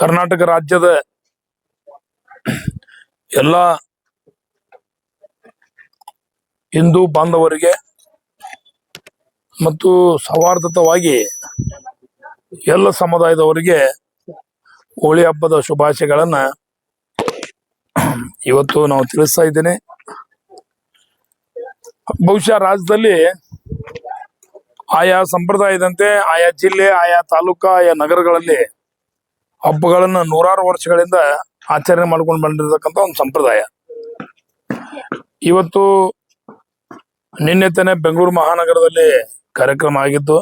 ಕರ್ನಾಟಕ ರಾಜ್ಯದ ಎಲ್ಲ ಹಿಂದೂ ಬಾಂಧವರಿಗೆ ಮತ್ತು ಸೌಹಾರ್ದತವಾಗಿ ಎಲ್ಲ ಸಮುದಾಯದವರಿಗೆ ಹೋಳಿ ಹಬ್ಬದ ಶುಭಾಶಯಗಳನ್ನ ಇವತ್ತು ನಾವು ತಿಳಿಸ್ತಾ ಇದ್ದೇನೆ. ಬಹುಶಃ ರಾಜ್ಯದಲ್ಲಿ ಆಯಾ ಸಂಪ್ರದಾಯದಂತೆ ಆಯಾ ಜಿಲ್ಲೆ, ಆಯಾ ತಾಲೂಕಾ, ಆಯಾ ನಗರಗಳಲ್ಲಿ ಹಬ್ಬಗಳನ್ನ ನೂರಾರು ವರ್ಷಗಳಿಂದ ಆಚರಣೆ ಮಾಡ್ಕೊಂಡು ಬಂದಿರತಕ್ಕಂತ ಒಂದು ಸಂಪ್ರದಾಯ. ಇವತ್ತು ನಿನ್ನೆ ತಾನೆ ಬೆಂಗಳೂರು ಮಹಾನಗರದಲ್ಲಿ ಕಾರ್ಯಕ್ರಮ ಆಗಿತ್ತು.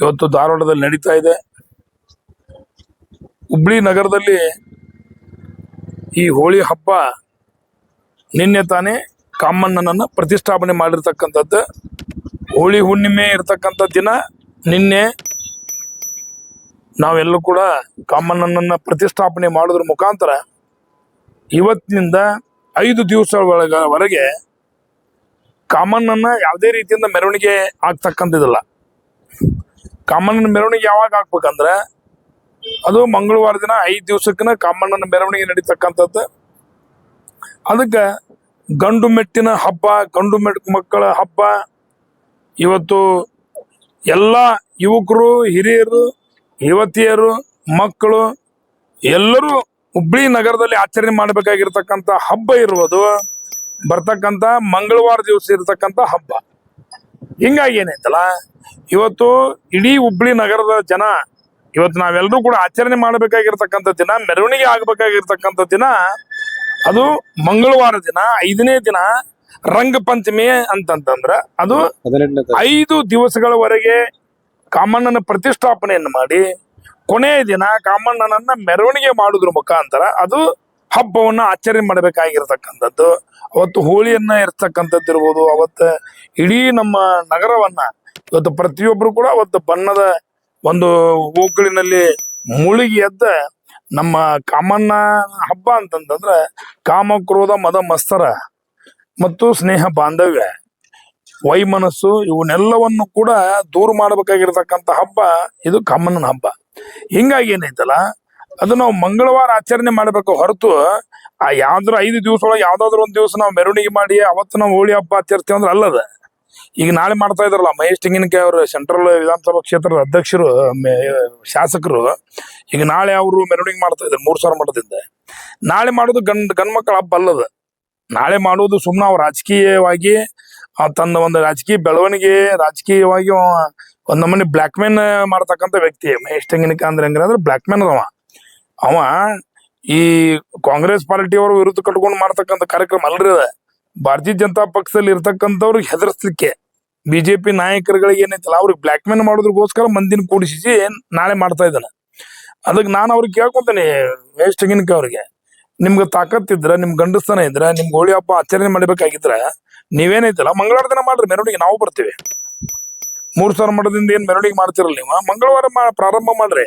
ಇವತ್ತು ಧಾರವಾಡದಲ್ಲಿ ನಡೀತಾ ಇದೆ. ಹುಬ್ಳಿ ನಗರದಲ್ಲಿ ಈ ಹೋಳಿ ಹಬ್ಬ ನಿನ್ನೆ ತಾನೆ ಕಾಮಣ್ಣನನ್ನ ಪ್ರತಿಷ್ಠಾಪನೆ ಮಾಡಿರ್ತಕ್ಕಂಥದ್ದು. ಹೋಳಿ ಹುಣ್ಣಿಮೆ ಇರ್ತಕ್ಕಂಥ ದಿನ ನಿನ್ನೆ ನಾವೆಲ್ಲರೂ ಕೂಡ ಕಾಮಣ್ಣನನ್ನ ಪ್ರತಿಷ್ಠಾಪನೆ ಮಾಡೋದ್ರ ಮುಖಾಂತರ ಇವತ್ತಿನಿಂದ ಐದು ದಿವಸಗಳವರೆಗೆ ಕಾಮಣ್ಣನ ಯಾವುದೇ ರೀತಿಯಿಂದ ಮೆರವಣಿಗೆ ಆಗ್ತಕ್ಕಂಥದ್ದಿಲ್ಲ. ಕಾಮಣ್ಣನ ಮೆರವಣಿಗೆ ಯಾವಾಗ ಆಗ್ಬೇಕಂದ್ರೆ ಅದು ಮಂಗಳವಾರ ದಿನ ಐದು ದಿವಸಕ್ಕನ ಕಾಮಣ್ಣನ ಮೆರವಣಿಗೆ ನಡೀತಕ್ಕಂಥದ್ದು. ಅದಕ್ಕೆ ಗಂಡು ಮೆಟ್ಟಿನ ಹಬ್ಬ, ಗಂಡು ಮೆಟ್ ಮಕ್ಕಳ ಹಬ್ಬ, ಇವತ್ತು ಎಲ್ಲ ಯುವಕರು, ಹಿರಿಯರು ಯುವತಿಯರು ಮಕ್ಕಳು ಎಲ್ಲರೂ ಹುಬ್ಳಿ ನಗರದಲ್ಲಿ ಆಚರಣೆ ಮಾಡಬೇಕಾಗಿರ್ತಕ್ಕಂಥ ಹಬ್ಬ ಇರುವುದು ಬರ್ತಕ್ಕಂತ ಮಂಗಳವಾರ ದಿವಸ ಇರತಕ್ಕಂತ ಹಬ್ಬ. ಹಿಂಗಾಗಿ ಏನೈತಲ್ಲ ಇವತ್ತು ಇಡೀ ಹುಬ್ಳಿ ನಗರದ ಜನ ಇವತ್ತು ನಾವೆಲ್ಲರೂ ಕೂಡ ಆಚರಣೆ ಮಾಡಬೇಕಾಗಿರ್ತಕ್ಕಂಥ ದಿನ ಮೆರವಣಿಗೆ ಆಗಬೇಕಾಗಿರ್ತಕ್ಕಂಥ ದಿನ ಅದು ಮಂಗಳವಾರ ದಿನ ಐದನೇ ದಿನ ರಂಗ ಪಂಚಮಿ ಅಂತಂತಂದ್ರ ಅದು ಐದು ದಿವಸಗಳವರೆಗೆ ಕಾಮಣ್ಣನ ಪ್ರತಿಷ್ಠಾಪನೆಯನ್ನು ಮಾಡಿ ಕೊನೆಯ ದಿನ ಕಾಮಣ್ಣನನ್ನ ಮೆರವಣಿಗೆ ಮಾಡುದ್ರ ಮುಖಾಂತರ ಅದು ಹಬ್ಬವನ್ನ ಆಚರಣೆ ಮಾಡಬೇಕಾಗಿರ್ತಕ್ಕಂಥದ್ದು. ಅವತ್ತು ಹೋಳಿಯನ್ನ ಇರ್ತಕ್ಕಂಥದ್ದು ಇರ್ಬೋದು, ಅವತ್ತು ಇಡೀ ನಮ್ಮ ನಗರವನ್ನ ಇವತ್ತು ಪ್ರತಿಯೊಬ್ಬರು ಕೂಡ ಅವತ್ತು ಬಣ್ಣದ ಒಂದು ಓಕಳಿನಲ್ಲಿ ಮುಳುಗಿ ಎದ್ದ ನಮ್ಮ ಕಾಮಣ್ಣ ಹಬ್ಬ ಅಂತಂತಂದ್ರೆ ಕಾಮಕ್ರೋಧ ಮದ ಮಸ್ತರ ಮತ್ತು ಸ್ನೇಹ ಬಾಂಧವ್ಯ. ವೈಮನಸ್ಸು, ಇವನ್ನೆಲ್ಲವನ್ನು ಕೂಡ ದೂರ ಮಾಡಬೇಕಾಗಿರ್ತಕ್ಕಂಥ ಹಬ್ಬ, ಇದು ಕಮ್ಮನ ಹಬ್ಬ. ಹಿಂಗಾಗಿ ಏನೈತಲ್ಲ, ಅದು ನಾವು ಮಂಗಳವಾರ ಆಚರಣೆ ಮಾಡಬೇಕು ಹೊರತು, ಆ ಯಾವ್ದಾರ ಐದು ದಿವಸ ಒಳಗೆ ಯಾವ್ದಾದ್ರು ಒಂದ್ ದಿವಸ ನಾವು ಮೆರವಣಿಗೆ ಮಾಡಿ ಅವತ್ತು ನಾವು ಹೋಳಿ ಹಬ್ಬ ಆಚರಿಸ್ತೀವಿ ಅಂದ್ರೆ ಅಲ್ಲದ. ಈಗ ನಾಳೆ ಮಾಡ್ತಾ ಇದ್ರಲ್ಲ ಮಹೇಶ್ ತೆಂಗಿನಕಾಯಿ ಅವರು ಸೆಂಟ್ರಲ್ ವಿಧಾನಸಭಾ ಕ್ಷೇತ್ರದ ಅಧ್ಯಕ್ಷರು ಶಾಸಕರು. ಈಗ ನಾಳೆ ಅವರು ಮೆರವಣಿಗೆ ಮಾಡ್ತಾ ಇದ್ದಾರೆ, ಮೂರ್ ಸಾವಿರ ಮಠದಿಂದ. ನಾಳೆ ಮಾಡೋದು ಗಂಡ್, ಗಂಡ್ಮಕ್ಳ ಹಬ್ಬ ಅಲ್ಲದ. ನಾಳೆ ಮಾಡೋದು ಸುಮ್ಮನೆ ಅವ್ರು ರಾಜಕೀಯವಾಗಿ ಆ ತನ್ನ ಒಂದು ರಾಜಕೀಯ ಬೆಳವಣಿಗೆ ರಾಜಕೀಯವಾಗಿ ಒಂದ್ ನಮ್ಮನೆ ಬ್ಲಾಕ್ ಮೇನ್ ಮಾಡತಕ್ಕಂತ ವ್ಯಕ್ತಿ, ಮಹೇಶ್ ತೆಂಗಿನಕಾಯಿ ಅಂದ್ರೆ ಹೆಂಗ್ರೆ ಬ್ಲಾಕ್ ಮೇನ್ ಅವ ಅವ ಈ ಕಾಂಗ್ರೆಸ್ ಪಾರ್ಟಿಯವರು ವಿರುದ್ಧ ಕಟ್ಕೊಂಡು ಮಾಡತಕ್ಕಂತ ಕಾರ್ಯಕ್ರಮ ಅಲ್ರಿ ಅದ. ಭಾರತೀಯ ಜನತಾ ಪಕ್ಷದಲ್ಲಿ ಇರ್ತಕ್ಕಂಥವ್ರಿಗೆ ಹೆದರ್ಸ್ಲಿಕ್ಕೆ ಬಿಜೆಪಿ ನಾಯಕರುಗಳಿಗೆ ಏನೈತಲ್ಲ, ಅವ್ರಿಗೆ ಬ್ಲಾಕ್ ಮೇನ್ ಮಾಡೋದ್ರಗೋಸ್ಕರ ಮಂದಿನ ಕೂಡಿಸಿ ನಾಳೆ ಮಾಡ್ತಾ ಇದ್ದಾನೆ. ಅದಕ್ಕೆ ನಾನು ಅವ್ರಿಗೆ ಕೇಳ್ಕೊಂತೇನೆ ಮಹೇಶ್ ತೆಂಗಿನಕ ಅವ್ರಿಗೆ. ನಿಮ್ಗೆ ತಾಕತ್ತಿದ್ರ ನಿಮ್ ಗಂಡಸ್ತನ ಇದ್ರ ನಿಮ್ ಹೋಳಿ ಹಬ್ಬ ಆಚರಣೆ ಮಾಡಬೇಕಾಗಿದ್ರೆ ನೀವೇನೈತಲ್ಲ ಮಂಗಳವಾರ ದಿನ ಮಾಡ್ರಿ ಮೆರವಣಿಗೆ ನಾವು ಬರ್ತೀವಿ. ಮೂರ್ ಸಾವಿರ ಮಠದಿಂದ ಏನ್ ಮೆರವಣಿಗೆ ಮಾಡ್ತಿರಲ್ಲ ನೀವು? ಮಂಗಳವಾರ ಮಾ- ಪ್ರಾರಂಭ ಮಾಡ್ರಿ.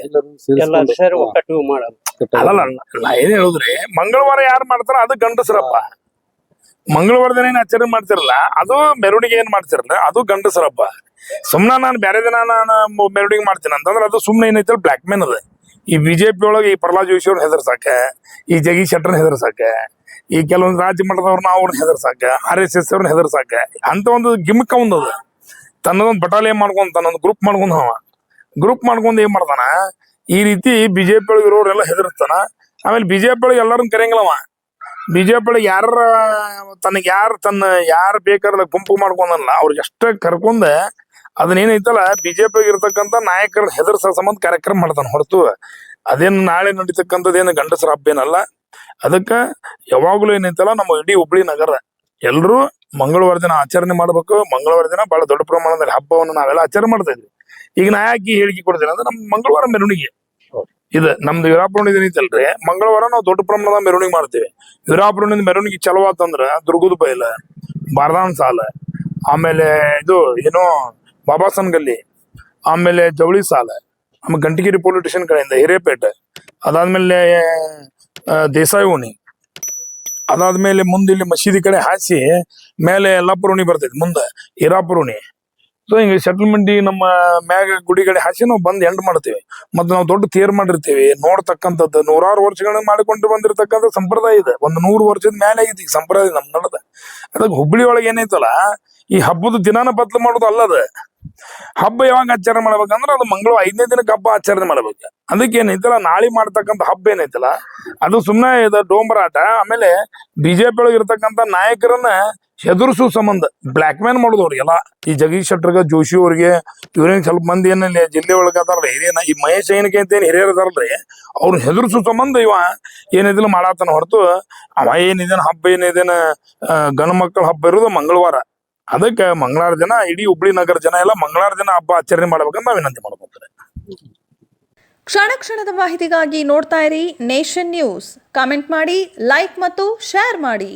ಅಲ್ಲಲ್ಲ ನಾ ಏನ್ ಹೇಳುದ್ರಿ? ಮಂಗಳವಾರ ಯಾರು ಮಾಡ್ತಾರ ಅದು ಗಂಡಸರಪ್ಪ. ಮಂಗಳವಾರ ದಿನ ಏನ್ ಆಚರಣೆ ಮಾಡ್ತಿರಲ್ಲ ಅದು ಮೆರವಣಿಗೆ ಏನ್ ಮಾಡ್ತಿರಲ್ಲ ಅದು ಗಂಡಸರಪ್ಪ. ಸುಮ್ನ ನಾನು ಬೇರೆ ದಿನ ನಾನು ಮೆರವಣಿಗೆ ಮಾಡ್ತೀನಿ ಅಂತಂದ್ರೆ ಅದು ಸುಮ್ನೆ ಏನೈತಲ್ಲ ಬ್ಲಾಕ್ ಮೇನ್ ಅದ. ಈ ಬಿಜೆಪಿ ಒಳಗೆ ಈ ಪ್ರಹ್ಲಾದ್ ಜೋಶಿ ಅವ್ರನ್ನ ಹೆದರ್ಸಾಕ, ಈ ಜಗೀಶ್ ಶೆಟ್ಟರ್ನ ಹೆದರ್ಸಾಕ, ಈ ಕೆಲವೊಂದು ರಾಜ್ಯ ಮಟ್ಟದವ್ರನ್ನ ಅವ್ರನ್ನ ಹೆದರ್ಸಾಕ ಆರ್ ಎಸ್ ಎಸ್ ಅವ್ರನ್ನ ಹೆದರ್ಸಾಕ, ಅಂತ ಒಂದು ಗಿಮ್ಕ ಒಂದದ. ತನ್ನದೊಂದು ಬಟಾಲಿಯನ್ ಮಾಡ್ಕೊಂಡ್ ತನ್ನೊಂದು ಗ್ರೂಪ್ ಮಾಡ್ಕೊಂಡ್ ಅವ ಗ್ರೂಪ್ ಮಾಡ್ಕೊಂಡ್ ಏನ್ ಮಾಡ್ತಾನ? ಈ ರೀತಿ ಬಿಜೆಪಿ ಒಳಗೆ ಇರೋರೆಲ್ಲ ಹೆದರ್ಸ್ತಾನ. ಆಮೇಲೆ ಬಿಜೆಪಿ ಒಳಗೆ ಎಲ್ಲರನ್ನ ಕರೆಯಂಗಿಲ್ಲವ. ಬಿಜೆಪಿ ಒಳಗೆ ಯಾರ ತನಗೆ ಯಾರು ತನ್ನ ಯಾರು ಬೇಕಾದ್ರೆ ಗುಂಪು ಮಾಡ್ಕೊಂಡಲ್ಲ, ಅವ್ರಿಗೆ ಅಷ್ಟೇ ಕರ್ಕೊಂಡ ಅದನ್ನೇನೈತಲ್ಲ ಬಿಜೆಪಿ ಇರ್ತಕ್ಕಂಥ ನಾಯಕರ ಹೆದರ್ಸ ಸಂಬಂಧ ಕಾರ್ಯಕ್ರಮ ಮಾಡ್ತಾನ ಹೊರತು. ಅದೇನು ನಾಳೆ ನಡೀತಕ್ಕಂಥದ್ದೇನು ಗಂಡಸರ ಹಬ್ಬ ಏನಲ್ಲ. ಅದಕ್ಕೆ ಯಾವಾಗಲೂ ಏನೈತಲ್ಲ, ನಮ್ಮ ಇಡೀ ಹುಬ್ಳಿ ನಗರ. ಎಲ್ಲರೂ ಮಂಗಳವಾರ ದಿನ ಆಚರಣೆ ಮಾಡ್ಬೇಕು. ಮಂಗಳವಾರ ದಿನ ಬಹಳ ದೊಡ್ಡ ಪ್ರಮಾಣದಲ್ಲಿ ಹಬ್ಬವನ್ನು ನಾವೆಲ್ಲ ಆಚರಣೆ ಮಾಡ್ತಾ ಇದ್ವಿ. ಈಗ ನಾ ಯಾಕೆ ಹೇಳಿಕೆ ಕೊಡ್ತೀನಿ ಅಂದ್ರೆ, ನಮ್ಮ ಮಂಗಳವಾರ ಮೆರವಣಿಗೆ. ಇದು ನಮ್ದು ದಿನ ಐತಲ್ರಿ ಮಂಗಳವಾರ ನಾವು ದೊಡ್ಡ ಪ್ರಮಾಣದ ಮೆರವಣಿಗೆ ಮಾಡ್ತೀವಿ. ವೀರಾಪುರದಿಂದ ಮೆರವಣಿಗೆ ಚಲೋ ಆತಂದ್ರ ದುರ್ಗದ ಬೈಲ ಬಾರದಾನ್ ಸಾಲ. ಆಮೇಲೆ ಇದು ಏನೋ ಬಾಬಾಸನ್ ಗಲ್ಲಿ ಆಮೇಲೆ ಜವಳಿ ಸಾಲ ಆಮೇಲೆ ಗಂಟಗಿರಿ ಪೊಲೀಸ್ ಸ್ಟೇಷನ್ ಕಡೆಯಿಂದ ಹಿರೇಪೇಟೆ, ಅದಾದ್ಮೇಲೆ ದೇಸಾಯಿ ಓಣಿ ಅದಾದ್ಮೇಲೆ ಮುಂದೆ ಇಲ್ಲಿ ಮಸೀದಿ ಕಡೆ ಹಾಸಿ ಮೇಲೆ ಯಲ್ಲಾಪುರ ಓಣಿ ಬರ್ತೈತಿ, ಮುಂದೆ ಹಿರಾಪುರ ಓಣಿ ಸೊ ಹಿಂಗೆ ಸೆಟಲ್ಮೆಂಟ್ ನಮ್ಮ ಮ್ಯಾಗ ಗುಡಿ ಕಡೆ ಹಾಸಿ ನಾವು ಬಂದ್ ಎಂಡ್ ಮಾಡ್ತೀವಿ. ಮತ್ತೆ ನಾವು ದೊಡ್ಡ ತೇರ್ ಮಾಡಿರ್ತೀವಿ. ನೋಡ್ತಕ್ಕಂಥದ್ದು ನೂರಾರು ವರ್ಷಗಳನ್ನ ಮಾಡಿಕೊಂಡು ಬಂದಿರತಕ್ಕಂಥ ಸಂಪ್ರದಾಯ ಇದೆ. ಒಂದು ನೂರು ವರ್ಷದ ಮೇಲೆ ಆಗೈತಿ ಈ ಸಂಪ್ರದಾಯ ನಮ್ ನಡದ. ಅದಕ್ಕೆ ಹುಬ್ಳಿ ಒಳಗೆ ಏನೈತಲ್ಲ, ಈ ಹಬ್ಬದ ದಿನಾನ ಬದಲು ಮಾಡೋದು ಅಲ್ಲದ. ಹಬ್ಬ ಯಾವಾಗ ಆಚರಣೆ ಮಾಡ್ಬೇಕಂದ್ರೆ ಅದು ಮಂಗಳ ಐದನೇ ದಿನಕ್ಕೆ ಹಬ್ಬ ಆಚರಣೆ ಮಾಡ್ಬೇಕು. ಅದಕ್ಕೆ ಏನೈತಲ್ಲ ನಾಳೆ ಮಾಡ್ತಕ್ಕಂಥ ಹಬ್ಬ ಏನೈತಲ್ಲ ಅದು ಸುಮ್ಮನೆ ಇದು ಡೋಂಬರಾಟ ಆಮೇಲೆ ಬಿಜೆಪಿ ಒಳಗೆ ಇರ್ತಕ್ಕಂಥ ನಾಯಕರನ್ನ ಹೆದರ್ಸು ಸಂಬಂಧ. ಬ್ಲ್ಯಾಕ್ ಮೇಲ್ ಮಾಡೋದು ಅವ್ರಿಗೆಲ್ಲ ಈ ಜಗದೀಶ್ ಶೆಟ್ಟರ್ಗ, ಜೋಶಿ ಅವ್ರಿಗೆ, ಇವ್ರೇನ್ ಸ್ವಲ್ಪ ಮಂದಿ ಏನಲ್ಲಿ ಜಿಲ್ಲೆ ಒಳಗೆ ಅದಾರಲ್ಲ ಹಿರಿಯನ ಈ ಮಹೇಶ್ ಏನಕ್ಕೆ ಅಂತ ಏನ್ ಹಿರಿಯರ್ ಅದಾರಲ್ರಿ ಅವ್ರು ಹೆದರ್ಸು ಸಂಬಂಧ ಇವ ಏನಿದಿಲ್ಲ ಮಾಡಾತನ ಹೊರತು, ಅವ ಏನಿದೇನ ಹಬ್ಬ ಏನಿದೇನ ಗಂಡು ಮಕ್ಕಳ ಹಬ್ಬ ಇರೋದು ಮಂಗಳವಾರ. ಅದಕ್ಕೆ ಮಂಗಳಾರ ದಿನ ಇಡೀ ಹುಬ್ಳಿ ನಗರ ಜನ ಎಲ್ಲ ಮಂಗಳಾರ ದಿನ ಹಬ್ಬ ಆಚರಣೆ ಮಾಡ್ಬೇಕಂತ ನಾವು ವಿನಂತಿ ಮಾಡ್ಕೊತಾರೆ ಕ್ಷಣ ಕ್ಷಣದ ಮಾಹಿತಿಗಾಗಿ ನೋಡ್ತಾ ಇರಿ ನೇಷನ್ ನ್ಯೂಸ್. ಕಾಮೆಂಟ್ ಮಾಡಿ, ಲೈಕ್ ಮತ್ತು ಶೇರ್ ಮಾಡಿ.